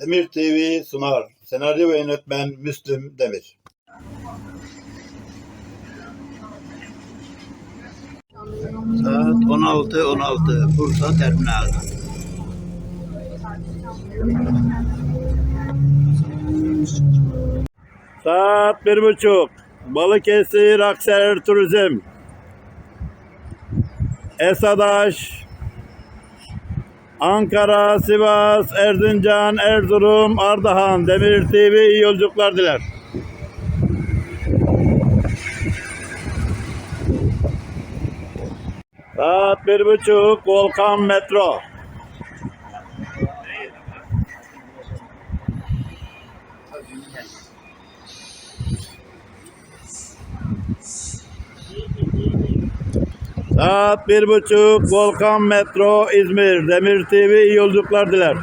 Demir TV sunar. Senaryo ve yönetmen Müslüm Demir. Saat 16.16 Bursa Terminal. Saat bir buçuk. Balıkesir Akser Turizm. Esadaş. Ankara, Sivas, Erzincan, Erzurum, Ardahan, Demir TV iyi yolculuklar diler. Saat bir buçuk Volkan Metro. Saat bir buçuk Volkan Metro İzmir Demir TV iyi yolculuklar diler.